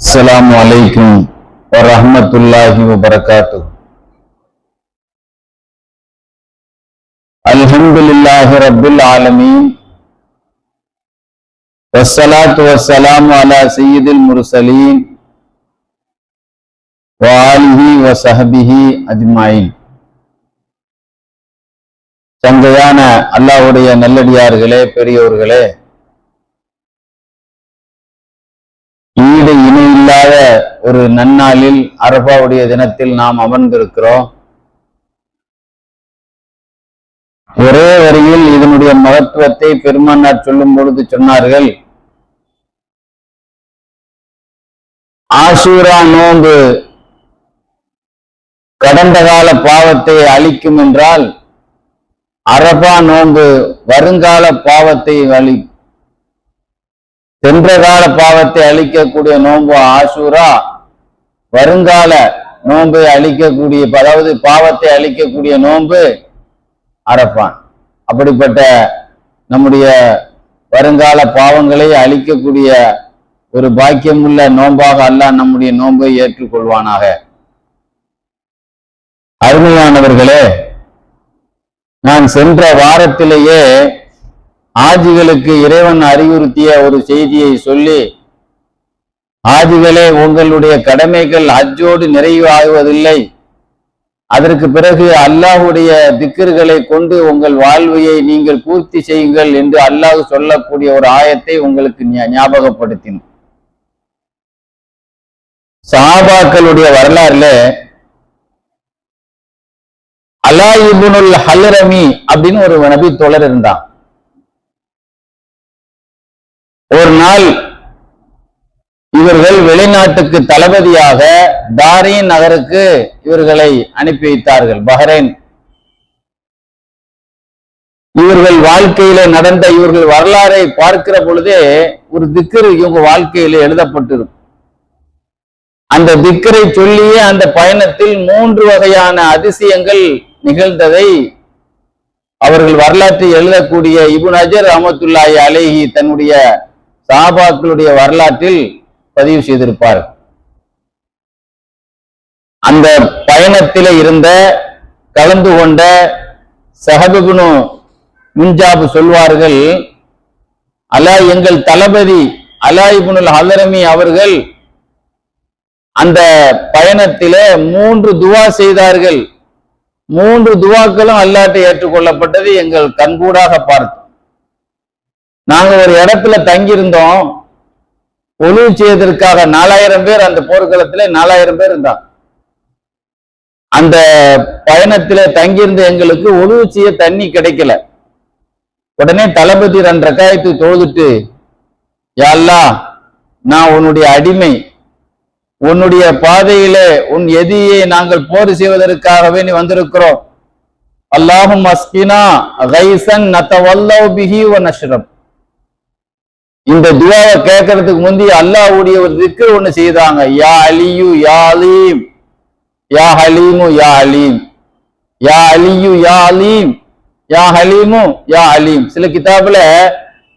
السلام عليكم ورحمة الله وبركاته الحمد لله رب العالمين والصلاة والسلام على سيد المرسلين وآله وصحبه أجمعين சங்கையான அல்லாஹ்வுடைய நல்லடியார்களே பெரியோர்களே ஈடு இணை இல்லாத ஒரு நன்னாளில் அரபாவுடைய தினத்தில் நாம் அமர்ந்திருக்கிறோம். ஒரே வரியில் இதனுடைய மகத்துவத்தை பெருமானார் சொல்லும் பொழுது சொன்னார்கள். ஆசூரா நோன்பு கடந்த கால பாவத்தை அழிக்கும் என்றால் அரபா நோன்பு வருங்கால பாவத்தை அழி சென்ற கால பாவத்தை அழிக்கக்கூடிய நோன்பு ஆசூரா. வருங்கால நோன்பை அழிக்கக்கூடிய அதாவது பாவத்தை அழிக்கக்கூடிய நோன்பு அரப்பான் அப்படிப்பட்ட நம்முடைய வருங்கால பாவங்களை அழிக்கக்கூடிய ஒரு பாக்கியமுள்ள நோன்பாக அல்லாஹ் நம்முடைய நோன்பை ஏற்றுக்கொள்வானாக. அருமையானவர்களே நான் சென்ற வாரத்திலேயே ஆஜிகளுக்கு இறைவன் அறிவுறுத்திய ஒரு செய்தியை சொல்லி ஆஜிகளே உங்களுடைய கடமைகள் அஜோடு நிறைவு ஆகுவதில்லை அதற்கு பிறகு அல்லாஹுடைய திக்கர்களை கொண்டு உங்கள் வாழ்வையை நீங்கள் பூர்த்தி செய்யுங்கள் என்று அல்லாஹ் சொல்லக்கூடிய ஒரு ஆயத்தை உங்களுக்கு ஞாபகப்படுத்தின ஞாபகப்படுத்தினோம். வரலாறுல அலாயிபுனுல் ஹல்ரமி அப்படின்னு ஒரு நபி தோழர் இருந்தான். ஒரு நாள் இவர்கள் வெளிநாட்டுக்கு தளபதியாக தாரின் நகருக்கு இவர்களை அனுப்பி வைத்தார்கள் பஹ்ரைன். இவர்கள் வாழ்க்கையில நடந்த இவர்கள் வரலாறை பார்க்கிற பொழுதே ஒரு திக்கர் இவங்க வாழ்க்கையில எழுதப்பட்டிருக்கும். அந்த திக்கரை சொல்லியே அந்த பயணத்தில் மூன்று வகையான அதிசயங்கள் நிகழ்ந்ததை அவர்கள் வரலாற்றை எழுதக்கூடிய இபுன் அஜர் அஹமத்துல்லாஹி அலேஹி தன்னுடைய சாபாக்களுடைய வரலாற்றில் பதிவு செய்திருப்பார். அந்த பயணத்தில் இருந்த கலந்து கொண்ட சஹபுனு முன்ஜாபு சொல்வார்கள் அலா எங்கள் தளபதி அலா இபுனுல் ஹலரமி அவர்கள் அந்த பயணத்தில மூன்று துவா செய்தார்கள். மூன்று துவாக்களும் அல்லாட்டை ஏற்றுக்கொள்ளப்பட்டது எங்கள் கண்கூடாக பார்த்து. நாங்க ஒரு இடத்துல தங்கியிருந்தோம். ஒழுவு செய்வதற்காக நாலாயிரம் பேர் அந்த போர்க்களத்துல நாலாயிரம் பேர் இருந்தாங்க. அந்த பயணத்துல தங்கியிருந்த எங்களுக்கு ஒழுவு செய்ய தண்ணி கிடைக்கல. உடனே தளபதி ரெண்டு ரக்காயத்து தொழுதுட்டு யாழ்லா நான் உன்னுடைய அடிமை. உன்னுடைய பாதையிலே உன் எதியை நாங்கள் போர் செய்வதற்காகவே நீ வந்திருக்கிறோம். அல்லாஹும் அஸ்கினா கைசன் நத்தவல்லவ் பிஹி ஒன் அஷ்ரப் இந்த துவாவை கேட்கறதுக்கு முந்தி அல்லாவுடைய ஒரு திக்ர் ஒண்ணு செய்தாங்க. யா அலியு யா அலீம். யா ஹலீமு யா அலீம். யா அலியு யா அலீம். யா ஹலீமு யா அலீம். சில கிதாபுல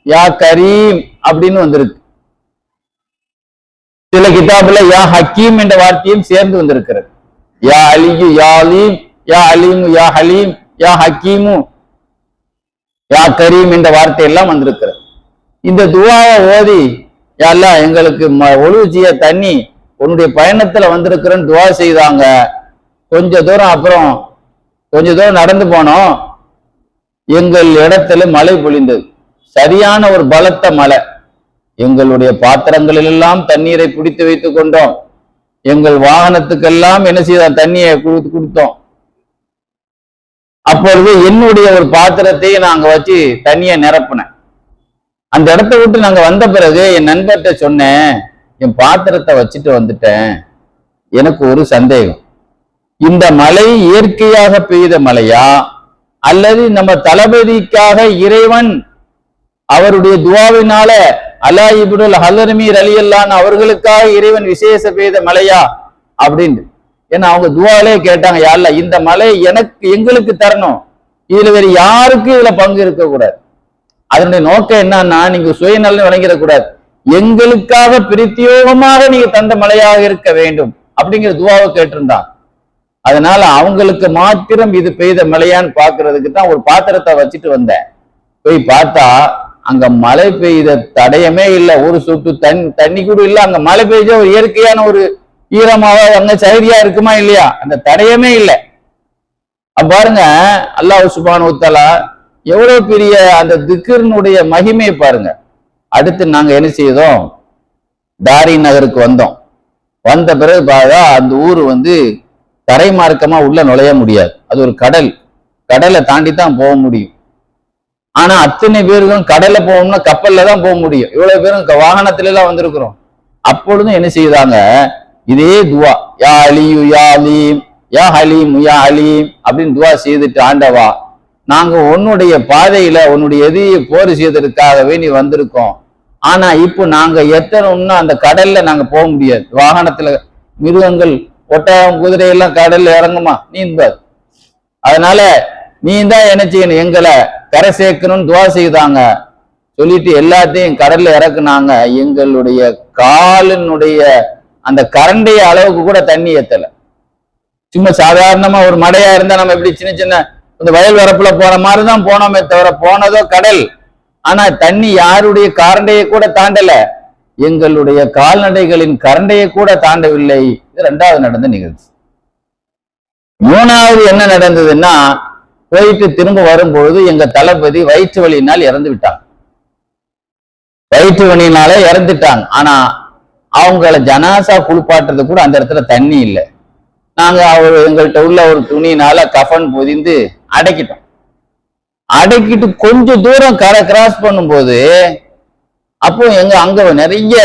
யா கரீம் அப்படின்னு வந்திருக்கு. சில கிதாபுல யா ஹக்கீம் என்ற வார்த்தையும் சேர்ந்து வந்திருக்கிறது. யா அலியு யா அலீம். யா அலீமு யா ஹலீம். யா ஹக்கீமு யா கரீம் என்ற வார்த்தை எல்லாம் வந்திருக்கிறது. இந்த துவாவை ஓதி யா எங்களுக்கு ம- ஒழுவு செய்ய தண்ணி உன்னுடைய பயணத்துல வந்திருக்கிறேன்னு துவா செய்தாங்க. கொஞ்ச தூரம் அப்புறம் கொஞ்ச தூரம் நடந்து போனோம். எங்கள் இடத்துல மழை பொழிந்தது. சரியான ஒரு பலத்த மழை. எங்களுடைய பாத்திரங்களில் எல்லாம் தண்ணீரை பிடித்து வைத்துக் கொண்டோம். எங்கள் வாகனத்துக்கெல்லாம் என்ன செய்தோம் தண்ணியை கொடுத்து கொடுத்தோம். அப்பொழுது என்னுடைய ஒரு பாத்திரத்தை நாங்க வச்சு தண்ணியை நிரப்பினேன். அந்த இடத்த விட்டு நாங்க வந்த பிறகு என் நண்பர்கிட்ட சொன்னேன் என் பாத்திரத்தை வச்சுட்டு வந்துட்டேன். எனக்கு ஒரு சந்தேகம். இந்த மழை இயற்கையாக பெய்த மழையா அல்லது நம்ம தளபதிக்காக இறைவன் அவருடைய துவாவினால அலா இப்னுல் ஹலர்மீர் அலியல்லான் அவர்களுக்காக இறைவன் விசேஷ பெய்த மழையா அப்படின்னு ஏன்னா அவங்க துவாலே கேட்டாங்க யாழ்ல இந்த மலை எனக்கு எங்களுக்கு தரணும். இதுல வேற யாருக்கும் இதுல பங்கு இருக்கக்கூடாது. அதனுடைய நோக்கம் என்னன்னா நீங்க சுயநலன் விளங்கிடக்கூடாது எங்களுக்காக பிரத்யோகமாக நீங்க தந்த மழையாக இருக்க வேண்டும். அப்படிங்கிற துவாவை கேட்டிருந்தான். அதனால அவங்களுக்கு மாத்திரம் இது பெய்த மழையான்னு பாக்குறதுக்கு தான் ஒரு பாத்திரத்தை வச்சுட்டு வந்தேன். போய் பார்த்தா அங்க மழை பெய்த தடயமே இல்லை. ஒரு சொட்டு தண் தண்ணி கூட இல்லை. அங்க மழை பெய்ஞ்ச ஒரு இயற்கையான ஒரு ஈரமாக அங்க சைரியா இருக்குமா இல்லையா? அந்த தடயமே இல்லை. பாருங்க அல்லாஹ் சுபான் உத்தலா எவ்வளவு பெரிய அந்த திக்ரினுடைய மகிமையை பாருங்க. அடுத்து நாங்க என்ன செய்தோம்? தாரி நகருக்கு வந்தோம். வந்த பிறகு பார்த்தா அந்த ஊர் வந்து தரை மார்க்கமா உள்ள நுழைய முடியாது. அது ஒரு கடல். கடலை தாண்டி தான் போக முடியும். ஆனா அத்தனை பேருக்கும் கடல்ல போகணும்னா கப்பல்ல தான் போக முடியும். இவ்வளவு பேரும் வாகனத்துல எல்லாம் வந்திருக்கிறோம். அப்பொழுதும் என்ன செய்தாங்க? இதே துவா. யா அலியு யா அலீம் யா ஹலீம் யா அலீம் அப்படின்னு துவா செய்துட்டு ஆண்டவா நாங்க உன்னுடைய பாதையில உன்னுடைய எதிரியை போர் செய்வதற்காகவே நீ வந்திருக்கோம். ஆனா இப்போ நாங்க எத்தனை அந்த கடல்ல நாங்க போக முடியாது. வாகனத்துல மிருகங்கள் ஒட்டகம் குதிரை எல்லாம் கடல்ல இறங்குமா? நீந்தாது அதனால நீ தான் என்ன செய்யணும்? எங்களை கரை சேர்க்கணும்னு துவா செய்தாங்க. சொல்லிட்டு எல்லாத்தையும் கடல்ல இறக்குனாங்க. எங்களுடைய காலினுடைய அந்த கரண்டைய அளவுக்கு கூட தண்ணி ஏத்தல. சும்மா சாதாரணமா ஒரு மடையா இருந்தா நம்ம எப்படி சின்ன சின்ன இந்த வயல் வரப்புல போற மாதிரி தான் போனோமே தவிர போனதோ கடல். ஆனா தண்ணி யாருடைய கரண்டையை கூட தாண்டல. எங்களுடைய கால்நடைகளின் கரண்டையை கூட தாண்டவில்லை. இது ரெண்டாவது நடந்த நிகழ்ச்சி. மூணாவது என்ன நடந்ததுன்னா போயிட்டு திரும்ப வரும்பொழுது எங்க தளபதி வயிற்று வலியினால் இறந்து விட்டாங்க. வயிற்று வலியினால இறந்துட்டாங்க. ஆனா அவங்கள ஜனாசா குளிப்பாட்டுறது கூட அந்த இடத்துல தண்ணி இல்லை. நாங்க அவர் எங்கள்கிட்ட உள்ள ஒரு துணியினால கஃபன் பொதிந்து அடைக்கிட்டோம். அடக்கிட்டு கொஞ்சம் தூரம் கரை கிராஸ் பண்ணும்போது அப்போ எங்க அங்க நிறைய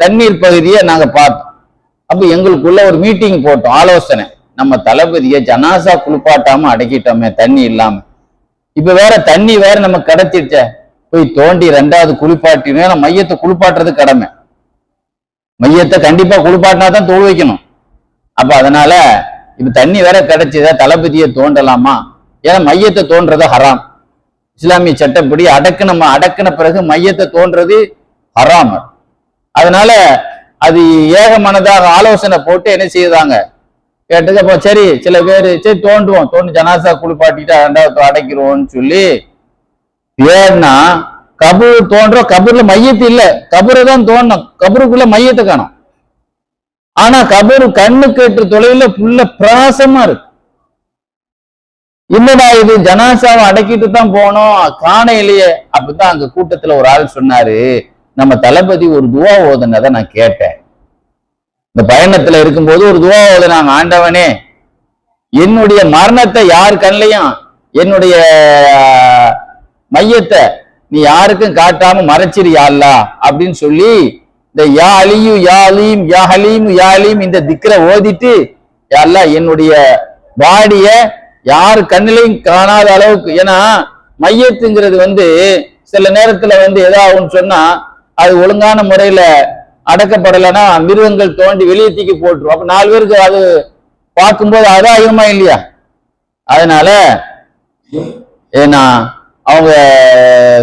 தண்ணீர் பகுதியை நாங்க பார்த்தோம். அப்போ எங்களுக்குள்ள ஒரு மீட்டிங் போட்டோம் ஆலோசனை. நம்ம தளபதியை ஜனாசா குளிப்பாட்டாம அடக்கிட்டோமே தண்ணி இல்லாம. இப்ப வேற தண்ணி வேற நம்ம கிடைச்சிருச்ச போய் தோண்டி ரெண்டாவது குளிப்பாட்டினே மையத்தை குளிப்பாட்டுறது கடமை. மையத்தை கண்டிப்பா குளிப்பாட்டினா தான் தொழு வைக்கணும். அப்ப அதனால இப்ப தண்ணி வேற கிடைச்சதா தளபதியை தோண்டலாமா? ஏன்னா மையத்தை தோன்றது ஹராம். இஸ்லாமிய சட்டப்படி அடக்குன அடக்குன பிறகு மையத்தை தோன்றது ஹராம். அதனால அது ஏக மனதாக ஆலோசனை போட்டு என்ன செய்தாங்க? கேட்டது அப்போ சரி சில பேர் சரி தோண்டுவோம் தோண்டு ஜனாசா குளிப்பாட்டிட்டு ரெண்டாவது அடைக்கிறோம்னு சொல்லி ஏன்னா கபூர் தோன்றோம் கபூர்ல மையத்து இல்லை. கபூரை தான் தோணும். கபூருக்குள்ள மையத்தை காணும். ஆனா கபூர் கண்ணு கேட்டு தொலைவில் ஃபுல்ல பிராசமா இருக்கு. என்னடா இது? ஜனாசாவை அடக்கிட்டு தான் போனோம். காண இல்லையே அப்பதான் அங்க கூட்டத்துல ஒரு ஆள் சொன்னாரு. நம்ம தளபதி ஒரு துவா ஓதுனதை நான் கேட்டேன். இந்த பயணத்துல இருக்கும்போது ஒரு துவா ஓதுனாங்க ஆண்டவனே. என்னுடைய மரணத்தை யார் கண்லையும் என்னுடைய மையத்தை நீ யாருக்கும் காட்டாம மறைச்சிரு அப்படின்னு சொல்லி இந்த யா அலியு யா அலீம் யா ஹலீம் யா அலீம் இந்த திக்கரை ஓதிட்டு யாழ்லா என்னுடைய பாடிய யார் கண்ணிலையும் காணாத அளவுக்கு ஏன்னா மையத்துங்கிறது வந்து சில நேரத்துல வந்து எதாகும்னு சொன்னா அது ஒழுங்கான முறையில அடக்கப்படலைன்னா மிருகங்கள் தோண்டி வெளியே தூக்கி போட்டுரும். அப்ப நாலு பேருக்கு அது பார்க்கும்போது அதாயமா இல்லையா? அதனால ஏன்னா அவங்க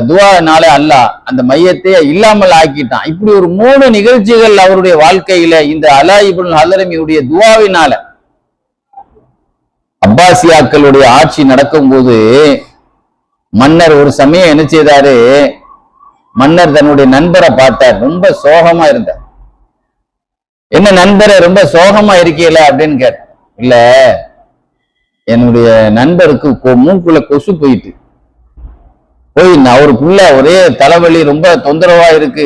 துவானால அல்லாஹ் அந்த மையத்தை இல்லாமல் ஆக்கிட்டான். இப்படி ஒரு மூணு நிகழ்ச்சிகள் அவருடைய வாழ்க்கையில இந்த அலா இப்னு ஹலரமியுடைய துவாவினால அப்பாசியாக்களுடைய ஆட்சி நடக்கும்போது மன்னர் ஒரு சமயம் என்ன செய்தாரு? மன்னர் தன்னுடைய நண்பரை பார்த்தார். ரொம்ப சோகமா இருந்தார். என்ன நண்பரை ரொம்ப சோகமா இருக்கீல அப்படின்னு கேட்ட இல்ல என்னுடைய நண்பருக்கு மூக்குள்ள மூக்குல கொசு போயிட்டு. போய் நான் அவருக்குள்ள ஒரே தலைவலி ரொம்ப தொந்தரவா இருக்கு.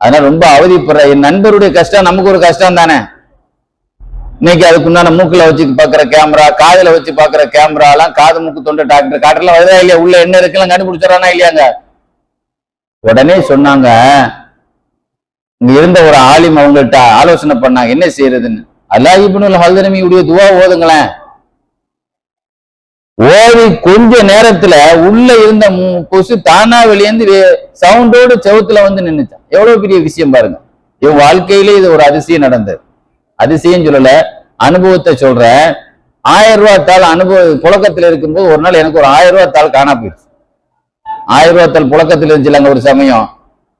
அதனால ரொம்ப அவதிப்படுற என் நண்பருடைய கஷ்டம் நமக்கு ஒரு கஷ்டம் தானே இன்னைக்கு அதுக்குண்டான மூக்கில் வச்சு பார்க்குற கேமரா காதுல வச்சு பார்க்குற கேமராலாம் காது மூக்கு தொண்டை டாக்டர் காட்டுலாம் வருதா இல்லையா? உள்ள என்ன இருக்குலாம் கண்டுபிடிச்சிடறானா இல்லையாங்க? உடனே சொன்னாங்க இங்க இருந்த ஒரு ஆலிம் அவங்கள்ட்ட ஆலோசனை பண்ணாங்க என்ன செய்யறதுன்னு. அல்லாஹ் இப்னுல் ஹல்தரமியுடைய துவா ஓதுங்களேன். ஓதி கொஞ்ச நேரத்துல உள்ள இருந்த மு- கொசு தானா வெளியேந்து சவுண்டோடு செவத்துல வந்து நின்றுச்சான் எவ்வளவு பெரிய விஷயம் பாருங்க. இவன் வாழ்க்கையிலே இது ஒரு அதிசயம் நடந்தது. அதிசயம் சொல்லல அனுபவத்தை சொல்றேன். ஆயிரம் ரூபாய் தாள் அனுபவ புழக்கத்தில் இருக்கும்போது ஒரு நாள் எனக்கு ஒரு ஆயிரம் ரூபாய் தாள் காணா போயிடுச்சு. ஆயிரம் ரூபாய் தாள் புழக்கத்தில் இருந்துச்சுல அங்கே ஒரு சமயம்.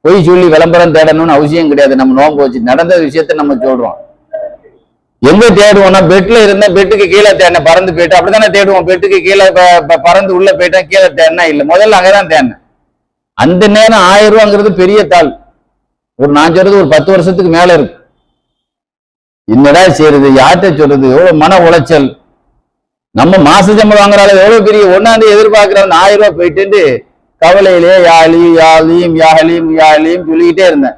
பொய் சொல்லி விளம்பரம் தேடணும்னு அவசியம் கிடையாது. நம்ம நோம்பு வச்சு நடந்த விஷயத்த நம்ம சொல்றோம். எங்க தேடுவோம்னா பெட்ல இருந்தா பெட்டுக்கு கீழே தேடின பறந்து போயிட்டு அப்படித்தானே தேடுவோம்? பெட்டுக்கு கீழே பறந்து உள்ள போயிட்டேன். கீழே தேடினா இல்லை. முதல்ல அங்கதான் தேடினேன். அந்த நேரம் ஆயிரம் ரூபாங்கிறது பெரிய தாள். ஒரு நான் சொல்றது ஒரு பத்து வருஷத்துக்கு மேல இருக்கு என்னடா செய்யறது யார்கிட்ட சொல்றது? எவ்வளவு மன உளைச்சல். நம்ம மாச சம்பளம் வாங்குறால எவ்வளவு பெரிய ஒன்னாந்து எதிர்பார்க்கிறவன் ஆயிரம் ரூபாய் போயிட்டு கவலையிலே யாலி யாலீம் யாழியும் யாலீம் சொல்லிக்கிட்டே இருந்தேன்.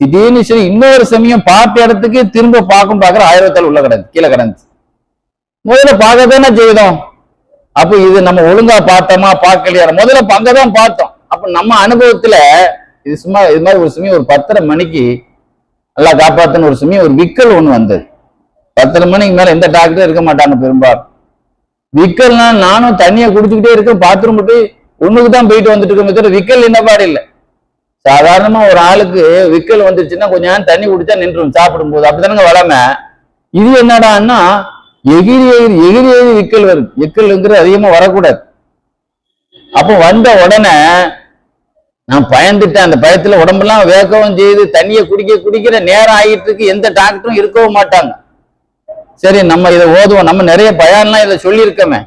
திடீர்னு சரி இன்னொரு சமயம் பார்த்த இடத்துக்கு திரும்ப பார்க்கும் பார்க்குற ஆயிரத்தால் உள்ள கிடந்து கீழே கிடந்துச்சு முதல்ல பார்க்க தானே செய்தோம். அப்ப இது நம்ம ஒழுங்கா பார்த்தோமா பார்க்கலையா முதல்ல அங்கதான் பார்த்தோம். அப்ப நம்ம அனுபவத்துல இது சும்மா இது மாதிரி ஒரு சமயம் ஒரு பத்தரை மணிக்கு நல்லா காப்பாத்துன்னு ஒரு சமயம் ஒரு விக்கல் ஒண்ணு வந்தது. பத்தரை மணிக்கு மேல எந்த டாக்டரும் இருக்க மாட்டாங்க பெரும்பாலும். விக்கல்னா நானும் தண்ணியை குடிச்சுக்கிட்டே இருக்கேன் பாத்ரூம் போய் ஒண்ணுக்கு தான் போயிட்டு வந்துட்டு இருக்கோமே தவிர விக்கல் என்ன பாடு இல்லை. சாதாரணமா ஒரு ஆளுக்கு விக்கல் வந்துருச்சுன்னா கொஞ்ச நேரம் தண்ணி குடிச்சா நின்றும் சாப்பிடும் போது அப்படிதானங்க வளமை? இது என்னடான்னா எகிரி எகிரி எகிரி எகிரி விக்கல் வருது விக்கல்ங்கிறது அதிகமா வரக்கூடாது. அப்போ வந்த உடனே நான் பயந்துட்டேன். அந்த பயத்துல உடம்பெல்லாம் வேக்கவும் செய்து தண்ணியை குடிக்க குடிக்கிற நேரம் ஆகிட்டு இருக்கு எந்த டாக்டரும் இருக்கவும் மாட்டாங்க. சரி நம்ம இதை ஓதுவோம். நம்ம நிறைய பயான்லாம் இதை சொல்லியிருக்கோமே.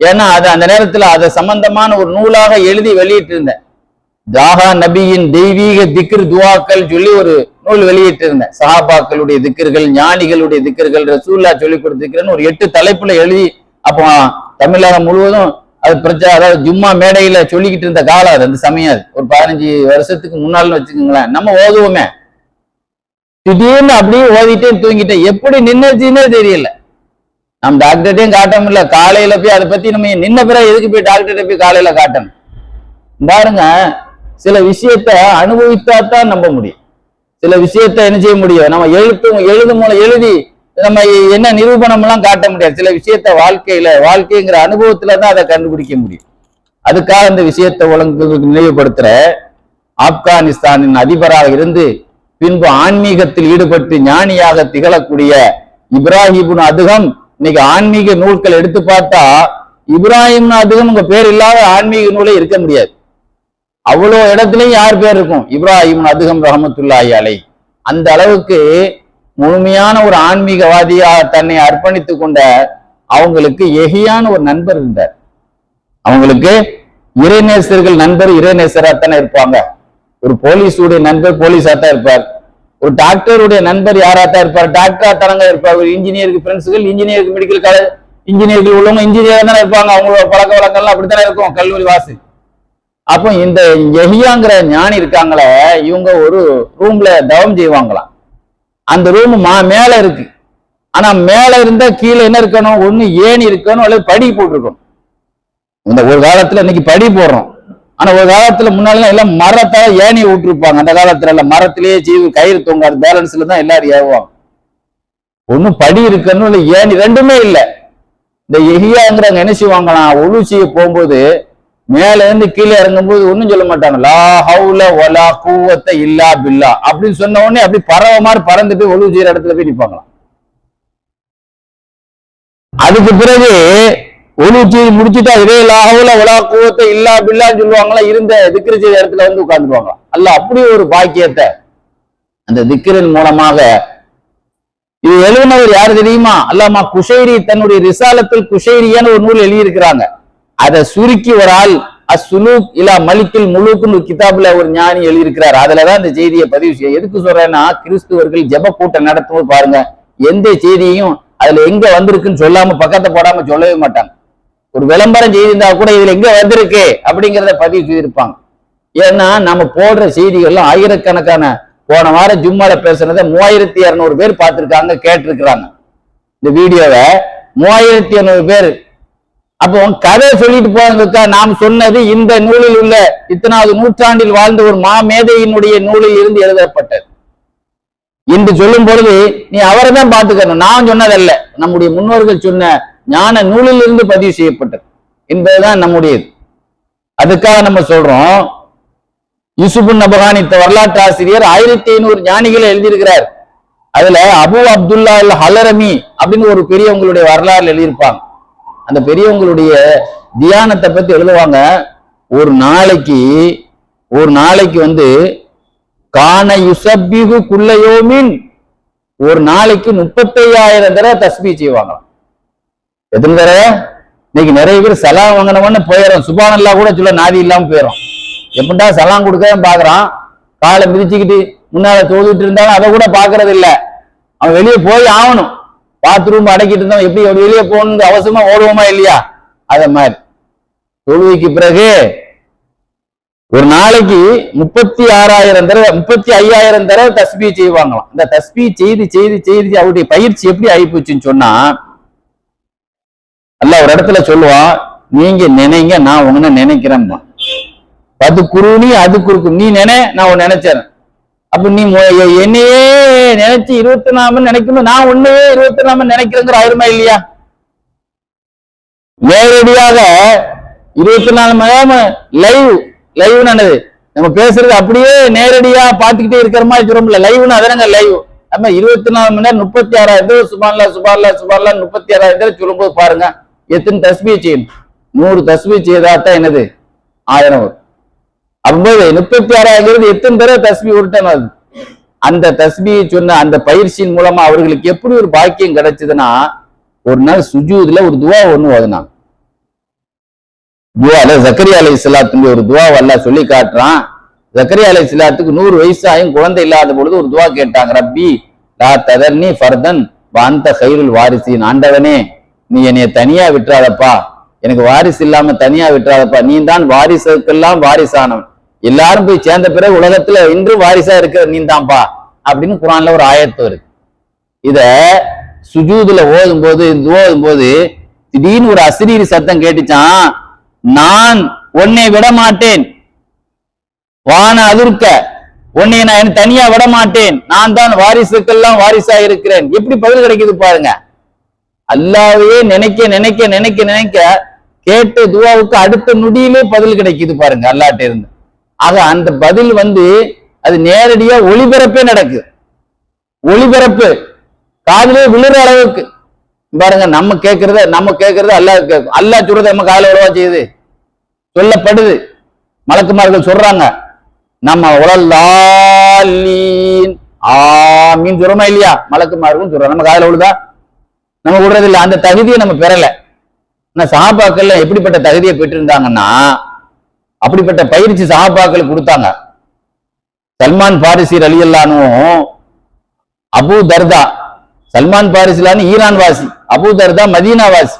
ஏன்னா அது அந்த நேரத்துல அதை சம்பந்தமான ஒரு நூலாக எழுதி வெளியிட்டு இருந்தேன் தாகா நபியின் தெய்வீக திக்ர் துவாக்கள் சொல்லி ஒரு நூல் வெளியிட்டு இருந்தேன் சஹாபாக்களுடைய திக்கர்கள் ஞானிகளுடைய திக்கர்கள் ரசூல்லா சொல்லி கொடுத்திருக்கிறேன்னு ஒரு எட்டு தலைப்புல எழுதி அப்போ தமிழகம் முழுவதும் அது பிரச்சனை அதாவது ஜும்மா மேடையில சொல்லிக்கிட்டு இருந்த காலம் அது அந்த சமயம் அது. ஒரு பதினஞ்சு வருஷத்துக்கு முன்னாள்னு வச்சுக்கோங்களேன். நம்ம ஓதுவோமே. திடீர்னு அப்படியே ஓதிட்டே தூங்கிட்டேன். எப்படி நின்னுச்சுன்னே தெரியல. நம்ம டாக்டர்டையும் காட்ட முடியல காலையில போய் அதை பத்தி நம்ம நின்ன பிறகு எதுக்கு போய் டாக்டர்கிட்ட போய் காலையில காட்டணும்? பாருங்க சில விஷயத்த அனுபவித்தா தான் நம்ப முடியும். சில விஷயத்த என்ன செய்ய முடியும்? நம்ம எழுத்து எழுது மூலம் எழுதி நம்ம என்ன நிரூபணம் எல்லாம் காட்ட முடியாது. சில விஷயத்த வாழ்க்கையில வாழ்க்கைங்கிற அனுபவத்துல தான் அதை கண்டுபிடிக்க முடியும். அதுக்காக இந்த விஷயத்தை ஒழுங்கு நினைவுபடுத்துற ஆப்கானிஸ்தானின் அதிபராக இருந்து பின்பு ஆன்மீகத்தில் ஈடுபட்டு ஞானியாக திகழக்கூடிய இப்ராஹிம் அதுகம் இன்னைக்கு ஆன்மீக நூல்கள் எடுத்து பார்த்தா இப்ராஹிம் அதுகம் உங்க பேர் இல்லாத ஆன்மீக நூலே இருக்க முடியாது. அவ்வளோ இடத்துலயும் யார் பேர் இருக்கும்? இப்ராஹிம் அதுகம் ரஹமத்துல்லாய் அலை அந்த அளவுக்கு முழுமையான ஒரு ஆன்மீகவாதியா தன்னை அர்ப்பணித்துக் கொண்ட அவங்களுக்கு எகியான ஒரு நண்பர் இருந்தார். அவங்களுக்கு இறைநேசர்கள் நண்பர் இறைநேசராத்தானே இருப்பாங்க. ஒரு போலீஸுடைய நண்பர் போலீஸா தான் இருப்பார். ஒரு டாக்டருடைய நண்பர் யாராத்தான் இருப்பார்? டாக்டரா தரங்க இருப்பார். ஒரு இன்ஜினியருக்கு ஃப்ரெண்ட்ஸுகள் இன்ஜினியருக்கு மெடிக்கல் காலேஜ் இன்ஜினியர்கள் உள்ளவங்க இன்ஜினியர் தானே இருப்பாங்க. அவங்களோட பழக்க வழக்கம்லாம் அப்படித்தானே இருக்கும் கல்லூரி வாசி. அப்போ இந்த எஹியாங்கிற ஞானி இருக்காங்களே இவங்க ஒரு ரூம்ல தவம் செய்வாங்களாம். அந்த ரூம் மா மேல இருக்கு. ஆனா மேல இருந்தா கீழே என்ன இருக்கணும்? ஒண்ணு ஏணி இருக்கணும் அல்லது படி போட்டிருக்கணும். இந்த ஒரு காலத்துல இன்னைக்கு படி போடுறோம். ஆனா ஒரு காலத்துல முன்னால எல்லாம் மரத்தால ஏணி விட்டுருப்பாங்க. அந்த காலத்துல எல்லாம் மரத்திலேயே ஜீவு கயிறு தொங்காது பேலன்ஸ்ல தான் எல்லாரும் ஏவுவாங்க. ஒண்ணும் படி இருக்கணும் இல்லை ஏணி ரெண்டுமே இல்லை. இந்த எஹியாங்கிறவங்க என்ன செய்வாங்களாம் ஒழு போகும்போது மேல இருந்து கீழே இறங்கும்போது ஒண்ணும் சொல்ல மாட்டாங்க. லா ஹவுல ஒலா கூவத்த இல்லா பில்லா. அப்படின்னு சொன்ன உடனே அப்படி பறவை மாதிரி பறந்து போய் ஒழு செய்யற இடத்துல போய் நிப்பாங்களாம். அதுக்கு பிறகு ஒழு செய்து முடிச்சுட்டா இதே லா ஹவுல ஒலா கூவத்த இல்லா பில்லான்னு சொல்லுவாங்களா இருந்த திக்ரு செய்த இடத்துல வந்து உட்கார்ந்துருவாங்க அல்ல அப்படி ஒரு பாக்கியத்தை அந்த திக்கிரின் மூலமாக இது எழுதினவர் யாரு தெரியுமா? அல்லாமா குஷைரி தன்னுடைய ரிசாலத்தில் குஷைரியான ஒரு நூல் எழுதியிருக்கிறாங்க. அதை சுருக்கி ஒரு ஆள் அசுலூக் இல்லா மலிக்கில் முழுக்குன்னு ஒரு கிதாபுல ஒரு ஞானி எழுதியிருக்கிறார். அதுலதான் இந்த செய்தியை பதிவு செய்ய எதுக்கு சொல்றேன்னா கிறிஸ்துவர்கள் ஜெப கூட்டம் நடத்தும் பாருங்க எந்த செய்தியையும் அதுல எங்க வந்திருக்குன்னு சொல்லாம பக்கத்தை போடாம சொல்லவே மாட்டாங்க. ஒரு விளம்பரம் செய்திருந்தா கூட இதுல எங்க வந்திருக்கு அப்படிங்கிறத பதிவு செய்திருப்பாங்க. ஏன்னா நம்ம போடுற செய்திகள்லாம் ஆயிரக்கணக்கான போன வாரம் ஜும்மால பேசுனதை மூவாயிரத்தி இருநூறு பேர் பார்த்திருக்காங்க கேட்டிருக்கிறாங்க. இந்த வீடியோவை மூவாயிரத்தி இரநூறு பேர் அப்போ கதை சொல்லிட்டு போனதுக்கா நாம் சொன்னது இந்த நூலில் உள்ள இத்தனாவது நூற்றாண்டில் வாழ்ந்த ஒரு மாமேதையினுடைய நூலில் இருந்து எழுதப்பட்டது. என்று சொல்லும் பொழுது நீ அவரை தான் பார்த்துக்கணும். நான் சொன்னதல்ல. நம்முடைய முன்னோர்கள் சொன்ன ஞான நூலில் இருந்து பதிவு செய்யப்பட்டது என்பதுதான் நம்முடையது. அதுக்காக நம்ம சொல்றோம். யூசுபுன் நபகான் இத்த வரலாற்று ஆசிரியர் ஆயிரத்தி ஐநூறு ஞானிகளை எழுதியிருக்கிறார். அதுல அபு அப்துல்லா அல் ஹலரமி அப்படின்னு ஒரு பெரியவங்களுடைய வரலாறு எழுதியிருப்பாங்க. அந்த பெரியவங்களுடைய தியானத்தை பத்தி எழுதுவாங்க. ஒரு நாளைக்கு ஒரு நாளைக்கு வந்து கான யுசப்பிகு குள்ளையோமின் ஒரு நாளைக்கு முப்பத்தையாயிரம் தடவை தஸ்பீ செய்வாங்களாம். எத்தனை தடவை? இன்னைக்கு நிறைய பேர் சலாம் வாங்கினவொன்னு போயிடும் சுபானல்லா கூட சொல்ல நாதி இல்லாம போயிடும் எப்படா சலாம் கொடுக்க பாக்குறான். காலை மிதிச்சுக்கிட்டு முன்னால தோதிட்டு இருந்தாலும் அதை கூட பாக்குறது இல்லை அவன் வெளியே போய் ஆகணும். பாத்ரூம் அடக்கிட்டு இருந்தோம் எப்படி வெளியே போகணும்னு அவசியமா ஓடுவோமா இல்லையா? அத மாதிரி. தொழுகைக்கு பிறகு ஒரு நாளைக்கு முப்பத்தி ஆறாயிரம் தடவை முப்பத்தி ஐயாயிரம் தடவை தஸ்பி செய்வாங்களாம். இந்த தஸ்பி செய்து செய்து செய்து அவருடைய பயிற்சி எப்படி ஆயிப்போச்சுன்னு சொன்னா அல்லாஹ் ஒரு இடத்துல சொல்லுவான் நீங்க நினைங்க நான் உன்ன நினைக்கிறேன் அது குருனி அது குறுக்கும் நீ நினை நான் உன் நினைச்சேன் அப்ப நீ என்னையே நினைச்சு இருபத்தி நாம நினைக்கணும். நான் ஒண்ணுவே இருபத்தி நாம நினைக்கிறேங்கிற ஆயிருமா இல்லையா? நேரடியாக இருபத்தி நாலு மணி நேரம் லைவ் லைவ் என்னது? நம்ம பேசுறது அப்படியே நேரடியா பாத்துக்கிட்டே இருக்கிற மாதிரி சொல்லும்ல லைவ்னு அதனங்க லைவ் நம்ம இருபத்தி நாலு மணி நேரம் முப்பத்தி ஆறாயிரம் தடவை சுபான்லா சுபான்லா சுபான்லா முப்பத்தி ஆறாயிரம் தடவை சொல்லும்போது பாருங்க. எத்தனை தஸ்பீ செய்யணும்? நூறு தஸ்பீ செய்தாதான் என்னது? ஆயிரம் வரும். அப்போது முப்பத்தி ஆறாயிரம் எத்தனை தடவை தஸ்பி உருட்டணும் அது? அந்த தஸ்பியை சொன்ன அந்த பயிற்சியின் மூலமா அவர்களுக்கு எப்படி ஒரு பாக்கியம் கிடைச்சதுன்னா ஒரு நாள் சுஜூதுல ஒரு துவா ஒண்ணு ஓதுனாங்க துவால ஜக்கரியா அலை இஸ்லாத்துக்கு ஒரு துவா அல்லாஹ் சொல்லி காட்டுறான். ஜக்கரியா அலை இஸ்லாத்துக்கு நூறு வயசாயும் குழந்தை இல்லாத பொழுது ஒரு துவா கேட்டாங்க ரப்பி லா ததர்னி ஃபர்தன் வாந்த கைருள் வாரிசின். ஆண்டவனே நீ என்னைய தனியா விட்டுறாதப்பா. எனக்கு வாரிசு இல்லாம தனியா விட்டுறாதப்பா. நீ தான் வாரிசுக்கெல்லாம் வாரிசானவன். எல்லாரும் போய் சேர்ந்த பிறகு உலகத்துல இன்று வாரிசா இருக்கிற நீ தான்ப்பா அப்படின்னு குரான்ல ஒரு ஆயத்தம் இருக்கு. இத சுஜூதுல ஓதும் போது ஓதும் போது திடீர்னு ஒரு அசிரீரி சத்தம் கேட்டுச்சான் நான் உன்னை விட மாட்டேன் வான அதிர்க்க. உன்னை நான் தனியா விட மாட்டேன் நான் தான் வாரிசுக்கெல்லாம் வாரிசா இருக்கிறேன். எப்படி பதில் கிடைக்குது பாருங்க. அல்லாவையே நினைக்க நினைக்க நினைக்க நினைக்க கேட்ட துவாவுக்கு அடுத்த நொடியிலே பதில் கிடைக்குது பாருங்க அல்லாட்ட இருந்து. ஆக அந்த பதில் வந்து அது நேரடியா ஒளிபரப்பே நடக்குது. ஒளிபரப்பு. காதலே விழுற அளவுக்கு. பாருங்க நம்ம கேட்கறத நம்ம கேட்கறத அல்லாஹ் கேட்கும் அல்லாஹ் சொல்றத நம்ம காதல உழவா செய்யுது? சொல்லப்படுது. மலக்குமார்கள் சொல்றாங்க நம்ம உலல்லாலீன். ஆமீன் சொல்றோமா இல்லையா? மலக்குமார்கள் சொல்றோம் நம்ம காதல உழுதா நம்ம விடுறது இல்லை அந்த தகுதியை நம்ம பெறல. ஆனா சஹாபாக்கள்ல எப்படிப்பட்ட தகுதியை பெற்றிருந்தாங்கன்னா அப்படிப்பட்ட பயிற்சி சஹாபாக்களுக்கு கொடுத்தாங்க. சல்மான் பாரிசி அலியல்லானும் அபு தர்தா சல்மான் பாரிசிலான்னு ஈரான் வாசி அபு தர்தா மதீனா வாசி.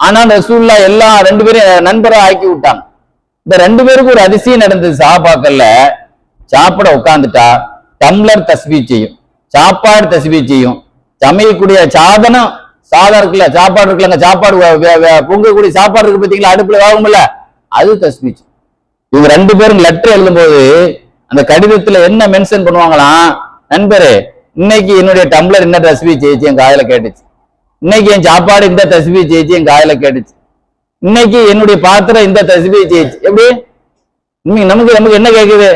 ஆனால் ரசூல்லா எல்லா ரெண்டு பேரும் நண்பரா ஆக்கி விட்டாங்க. இந்த ரெண்டு பேருக்கு ஒரு அதிசயம் நடந்தது சாப்பாக்கல்ல சாப்பிட உட்காந்துட்டா டம்ளர் தஸ்பி செய்யும் சாப்பாடு தஸ்பி செய்யும். சமையக்கூடிய சாதனம் சாதம் இருக்குல்ல சாப்பாடு இருக்குல்லங்க சாப்பாடு பொங்கக்கூடிய சாப்பாடு இருக்கு பார்த்தீங்களா அடுப்புல ஆகும்ல அது தஸ்பி செய்யும். இவங்க ரெண்டு பேரும் லெட்டர் எழுதும்போது அந்த கடிதத்துல என்ன மென்ஷன் பண்ணுவாங்களாம் நண்பரு இன்னைக்கு என்னுடைய டம்ளர் என்ன தஸ்பீ ஜெயிச்சு என் காதுல கேட்டுச்சு. இன்னைக்கு என் சாப்பாடு இந்த தஸ்பீ ஜெயிச்சு என் காயில கேட்டுச்சு. இன்னைக்கு என்னுடைய பாத்திரம் இந்த தஸ்பீ ஜெயிச்சு. எப்படி? இன்னைக்கு நமக்கு நமக்கு என்ன கேட்குது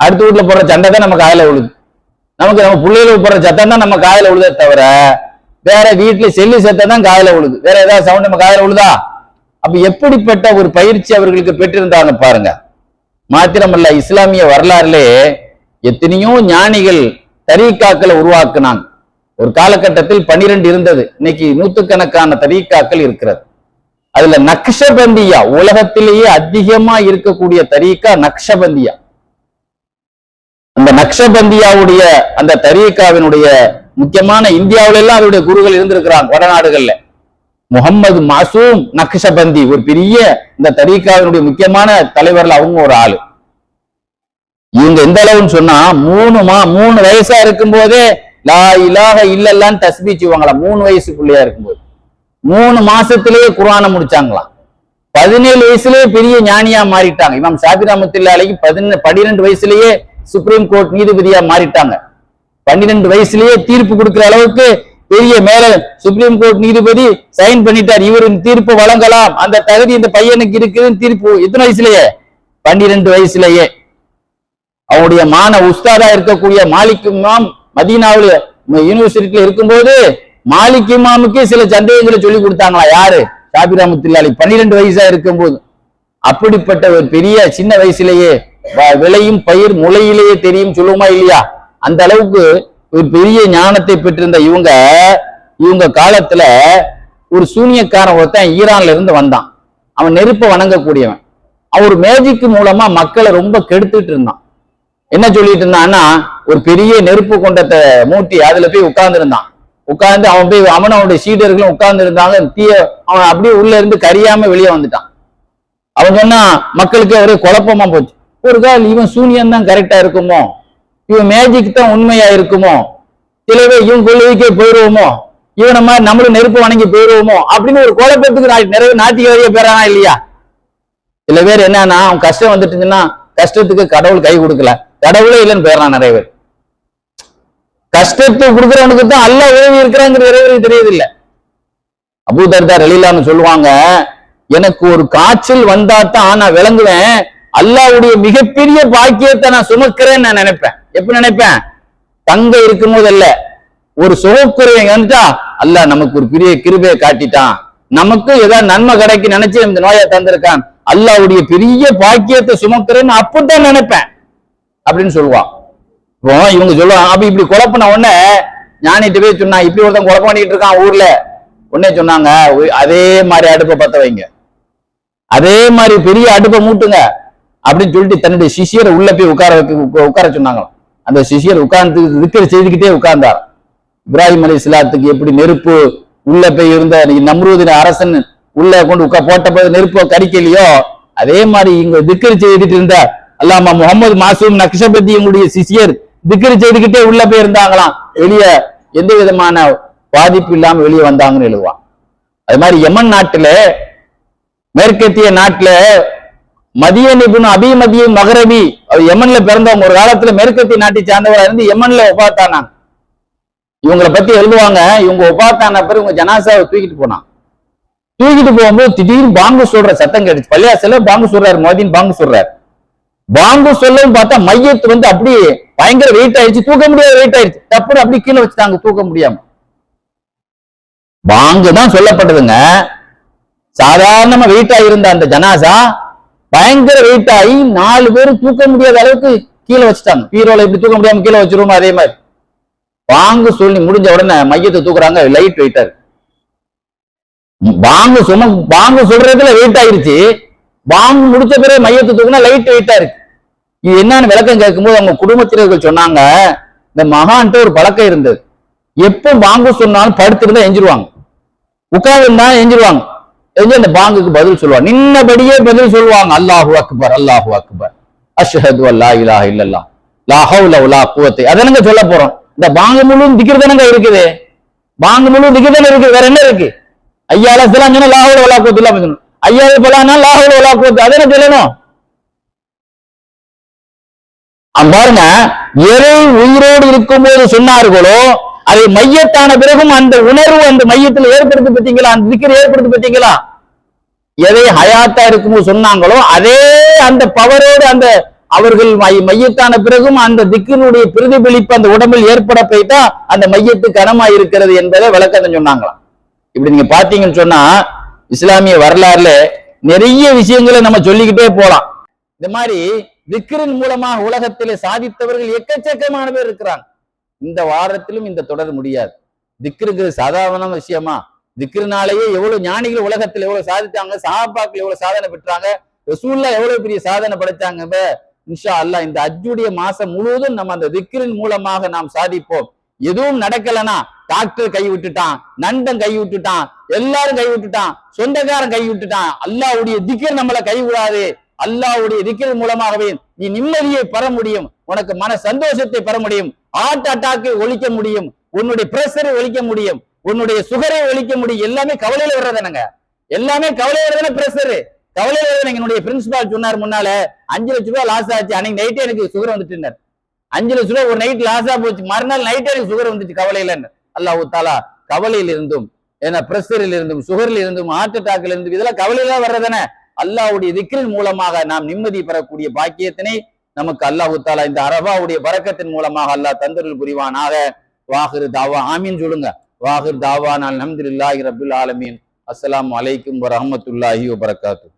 அடுத்த வீட்டுல போடுற சண்டை தான் நம்ம காதுல உழுது நமக்கு நம்ம பிள்ளைகளுக்கு போடுற சத்தம் தான் நம்ம காதுல உழுதே தவிர வேற வீட்டுல செல்லி சத்தம் தான் காதுல உழுது வேற ஏதாவது சவுண்ட் நம்ம காதுல உழுதா அப்ப எப்படிப்பட்ட ஒரு பயிற்சி அவர்களுக்கு பெற்றிருந்தாங்க பாருங்க. மாத்திரமல்ல இஸ்லாமிய வரலாறுலே எத்தனையோ ஞானிகள் தரீக்காக்களை உருவாக்குனாங்க. ஒரு காலகட்டத்தில் பனிரெண்டு இருந்தது. இன்னைக்கு நூத்துக்கணக்கான தரீக்காக்கள் இருக்கிறது. அதுல நக்ஷபந்தியா உலகத்திலேயே அதிகமா இருக்கக்கூடிய தரீக்கா நக்ஷபந்தியா. அந்த நக்ஷபந்தியாவுடைய அந்த தரீக்காவினுடைய முக்கியமான இந்தியாவில எல்லாம் அவருடைய குருகள் இருந்திருக்கிறாங்க வடநாடுகள்ல. முகம்மது மாசூம் நக்ஷபந்தி. ஒரு பெரிய இந்த தரீக்காவினுடைய முக்கியமான தலைவர்ல அவங்க ஒரு ஆளு. இவங்க எந்த அளவுன்னு சொன்னா மூணு மா மூணு வயசா இருக்கும் போதே லா இலாக இல்லல்லான்னு தஸ்பி செய்வாங்களா மூணு வயசு பிள்ளையா இருக்கும்போது. மூணு மாசத்திலேயே குர்ஆனை முடிச்சாங்களாம். பதினேழு வயசுலயே பெரிய ஞானியா மாறிட்டாங்க. இமாம் ஷாபி ரஹ்மத்துல்லாஹி பதினெண்டு பன்னிரெண்டு வயசுலயே சுப்ரீம் கோர்ட் நீதிபதியா மாறிட்டாங்க. பன்னிரெண்டு வயசுலயே தீர்ப்பு கொடுக்கிற அளவுக்கு பெரிய மேல சுப்ரீம் கோர்ட் நீதிபதி சைன் பண்ணிட்டார். இவரின் தீர்ப்பு வழங்கலாம். அந்த தகுதி இந்த பையனுக்கு இருக்குதுன்னு தீர்ப்பு எத்தனை வயசுலயே? பன்னிரெண்டு வயசுலயே. அவனுடைய மான உஸ்தாதா இருக்கக்கூடிய மாலிக் இமாம் மதீனாவுல யூனிவர்சிட்டியில இருக்கும்போது மாலிக் இமாமுக்கே சில சந்தேகங்களை சொல்லி கொடுத்தாங்களா? யாரு? ஷாபி ரஹமத்துல்லாஹி பன்னிரெண்டு வயசா இருக்கும் போது அப்படிப்பட்ட ஒரு பெரிய சின்ன வயசுலயே வ- விளையும் பயிர் முளையிலேயே தெரியும். சொல்லுமா இல்லையா? அந்த அளவுக்கு ஒரு பெரிய ஞானத்தை பெற்றிருந்த இவங்க இவங்க காலத்துல ஒரு சூனியக்காரன் ஒருத்தன் ஈரான்ல இருந்து வந்தான். அவன் நெருப்பை வணங்கக்கூடியவன். அவன் ஒரு மேஜிக் மூலமா மக்களை ரொம்ப கெடுத்துட்டு இருந்தான். என்ன சொல்லிட்டு இருந்தான்னா ஒரு பெரிய நெருப்பு கொண்டத்தை மூட்டி அதுல போய் உட்கார்ந்து இருந்தான் உட்கார்ந்து அவன் போய் அவன் அவனுடைய சீடர்களும் உட்கார்ந்து இருந்தாங்க தீய அவன் அப்படியே உள்ள இருந்து கரியாம வெளியே வந்துட்டான். அவன் சொன்னா மக்களுக்கே ஒரே குழப்பமா போச்சு. ஒரு கால் இவன் சூனியம் தான் கரெக்டா இருக்குமோ? இவன் மேஜிக் தான் உண்மையா இருக்குமோ? சிலவே இவன் கொள்ளைக்கே போயிடுவோமோ இவனை மாதிரி நம்மளும் நெருப்பு வணங்கி போயிடுவோமோ அப்படின்னு ஒரு குழப்பத்துக்கு நா- நிறைய நாத்திகவாதிய பேரானா இல்லையா? சில பேர் என்னன்னா அவன் கஷ்டம் வந்துட்டுச்சுன்னா கஷ்டத்துக்கு கடவுள் கை கொடுக்கல. கடவுளே இல்லைன்னு போயிடறான் நிறைய பேர். கஷ்டத்தை கொடுக்குறவனுக்கு தான் அல்ல உதவி இருக்கிறாங்கிற நிறைய பேருக்கு தெரியுது இல்ல அபூதர்தார் எழிலான்னு சொல்லுவாங்க எனக்கு ஒரு காய்ச்சல் வந்தா தான் நான் விளங்குவேன். அல்லாவுடைய மிகப்பெரிய பாக்கியத்தை நான் சுமக்கிறேன்னு நான் நினைப்பேன். எப்படி நினைப்பேன்? தங்க இருக்கும்போது அல்ல ஒரு சுகக்குறைவை வந்துட்டா அல்ல நமக்கு ஒரு பெரிய கிருபையை காட்டிட்டான். நமக்கு ஏதாவது நன்மை கிடைக்கு நினைச்சு இந்த நோயை தந்திருக்கான். அல்லாவுடைய பெரிய பாக்கியத்தை சுமக்கிறேன்னு அப்படித்தான் நினைப்பேன். அப்படின்னு சொல்லுவான். இப்போ இவங்க சொல்லுவாங்க அப்ப இப்படி குழப்பின உடனே ஞானிட்டு போய் சொன்னா இப்படி ஒருத்தன் குழப்பம் பண்ணிட்டு இருக்கான் ஊர்ல. உடனே சொன்னாங்க அதே மாதிரி அடுப்பை பத்த வைங்க. அதே மாதிரி பெரிய அடுப்பை மூட்டுங்க. அப்படின்னு சொல்லிட்டு தன்னுடைய சிஷியரை உள்ள போய் உட்கார வைக்க உட்கார சொன்னாங்களாம். அந்த சிஷியர் உட்கார்ந்து இருக்கிற செய்துக்கிட்டே உட்கார்ந்தார். இப்ராஹிம் அலி இஸ்லாத்துக்கு எப்படி நெருப்பு உள்ள போய் இருந்த நம்ரூதின அரசன் உள்ள கொண்டு உட்கா போட்ட போது நெருப்பு கடிக்கலையோ? அதே மாதிரி இங்க திக்கரி செய்துட்டு இருந்த அல்லாமா முகமது மாசூம் நக்ஷபதி உங்களுடைய சிஷியர் திக்கரி செய்துக்கிட்டே உள்ள போய் இருந்தாங்களாம். வெளியே எந்த விதமான பாதிப்பு இல்லாம வெளியே வந்தாங்கன்னு எழுதுவான். அது மாதிரி யமன் நாட்டுல மேற்கத்திய நாட்டுல மதிய நிபுண அபிமதிய மகரபி அவர் யமன்ல பிறந்தவங்க. ஒரு காலத்துல மேற்கத்தி நாட்டை சார்ந்தவரா இருந்து யமன்ல ஒப்பாத்தானாங்க இவங்களை பத்தி எழுதுவாங்க. இவங்க ஒப்பாத்தான பிறகு இவங்க ஜனாசாவை தூக்கிட்டு போனான். தூக்கிட்டு போகும்போது திடீர்னு பாங்கு சொல்ற சத்தம் கேட்டுச்சு. பள்ளியாசல பாங்கு சொல்றாரு மோதின் பாங்கு சொல்றாரு பாங்கு சொல்லன்னு பார்த்தா மையத்து வந்து அப்படியே பயங்கர வெயிட் ஆயிடுச்சு. தூக்க முடியாத வெயிட் ஆயிடுச்சு. தப்புன்னு அப்படியே கீழே வச்சுட்டாங்க தூக்க முடியாம. பாங்கு தான் சொல்லப்பட்டதுங்க. சாதாரணமா வெயிட் ஆகியிருந்த அந்த ஜனாசா பயங்கர வெயிட் ஆகி நாலு பேரும் தூக்க முடியாத அளவுக்கு கீழே வச்சுட்டாங்க. ஹீரோல இப்படி தூக்க முடியாம கீழே வச்சிருவோம் அதே மாதிரி. வாங்க சொல்லி முடிஞ்ச உடனே மையத்தை தூக்குறாங்க லைட் வெயிட்டா இருக்கு. பாங்கு சும பாங்கு சொல்றதுல வெயிட் ஆயிருச்சு. பாங்கு முடிச்ச பிறகு மையத்தை தூக்குனா லைட் வெயிட்டா இருக்கு. இது என்னன்னு விளக்கம் கேட்கும்போது அவங்க குடும்பத்தினர்கள் சொன்னாங்க இந்த மகான்ட்டு ஒரு பழக்கம் இருந்தது. எப்போ வாங்க சொன்னாலும் படுத்திருந்தா எஞ்சிருவாங்க. உட்கார்ந்துருந்தா எஞ்சிருவாங்க. எங்க அந்த பாங்குக்கு பதில் சொல்லுவாங்க? நின்னபடியே பதில் சொல்லுவாங்க. அல்லாஹு அக்பர் அல்லாஹு அக்பர். அஷ்ஹது அல்லா இலாஹ இல்லல்லா லா ஹவுல குவத்தை. அதனங்க சொல்ல போறோம். இந்த பாங்கு முழு திக்கிறதனங்க இருக்குது? பாங்கு முழு திக்கிறதன இருக்கு வேற என்ன இருக்கு? ஐயா அலசலாம் சொன்னா லாஹுல வலா குவத்து இல்லாம சொல்லணும் ஐயா பலானா லாஹுல குவத்து. என்ன சொல்லணும்? பாருங்க எதை உயிரோடு இருக்கும்போது சொன்னார்களோ அதை மையத்தான பிறகும் அந்த உணர்வு அந்த மையத்தில் ஏற்படுத்தி பார்த்தீங்களா? அந்த திக்கர் ஏற்படுத்தி பார்த்தீங்களா? எதை ஹயாத்தா இருக்கும்போது சொன்னாங்களோ அதே அந்த பவரோடு அந்த அவர்கள் மையத்தான பிறகும் அந்த திக்கினுடைய பிரதிபலிப்பு அந்த உடம்பில் ஏற்பட போய்த்தா அந்த மையத்து கனமா இருக்கிறது என்பதை விளக்கம் சொன்னாங்களாம். இப்படி நீங்க பாத்தீங்கன்னு சொன்னா இஸ்லாமிய வரலாறுல நிறைய விஷயங்களை நம்ம சொல்லிக்கிட்டே போலாம். இந்த மாதிரி திக்ரின் மூலமாக உலகத்திலே சாதித்தவர்கள் எக்கச்சக்கமான பேர் இருக்கிறாங்க. இந்த வாரத்திலும் இந்த தொடர் முடியாது. திக்ருங்கிறது சாதாரண விஷயமா? திக்ருனாலேயே எவ்வளவு ஞானிகள் உலகத்துல எவ்வளவு சாதித்தாங்க சஹாபாக்கள் எவ்வளவு சாதனை பெற்றாங்க? ரசூல்லா எவ்வளவு பெரிய சாதனை படைத்தாங்க இன்ஷா அல்லாஹ் இந்த அஜுடைய மாசம் முழுவதும் நம்ம அந்த திக்ரின் மூலமாக நாம் சாதிப்போம். எதுவும் நடக்கலனா டாக்டர் கை விட்டுட்டான் நண்பன் கை விட்டுட்டான் எல்லாரும் கை விட்டுட்டான் சொந்தக்காரன் கை விட்டுட்டான். அல்லாவுடைய திக்கர் நம்மளை கை விடாது. அல்லாஹ்வுடைய திக்கர் மூலமாகவே நீ நிம்மதியை பெற முடியும். உனக்கு மன சந்தோஷத்தை பெற முடியும். ஹார்ட் அட்டாக்கை ஒழிக்க முடியும் உன்னுடைய பிரஷரை ஒழிக்க முடியும் உன்னுடைய சுகரை ஒழிக்க முடியும். எல்லாமே கவலையில வர்றதுனங்க எல்லாமே கவலையில வர்றதுன பிரஷரு கவலையில என்னுடைய பிரின்சிபால் சொன்னார் முன்னால அஞ்சு லட்ச ரூபாய் லாஸ் ஆச்சு அன்னைக்கு நைட்டே எனக்கு சுகர் வந்துட்டு அஞ்சு லட்ச ரூபாய் ஒரு நைட் லாஸா போச்சு மறுநாள் நைட்டே எனக்கு சுகர் வந்துச்சு கவலையில அல்லாஹ் தாலா கவலையில் இருந்தும் ஏன்னா பிரஷரில் இருந்தும் சுகரில் இருந்தும் ஹார்ட் அட்டாக்ல இருந்தும் இதெல்லாம் கவலையில வர்றதானே அல்லாவுடைய திக்ரின் மூலமாக நாம் நிம்மதி பெறக்கூடிய பாக்கியத்தினை நமக்கு அல்லாஹு தாலா இந்த அரபாவுடைய பறக்கத்தின் மூலமாக அல்லாஹ் தந்தருள் புரிவானாக. வாஹிர் தாவா ஆமீன் சொல்லுங்க. வாஹிர் தாவா நான் அல்ஹம்துலில்லாஹி ரபுல் ஆலமீன். அஸ்லாம் அலைக்கும் வரமத்துல்லாஹி வபரகாத்து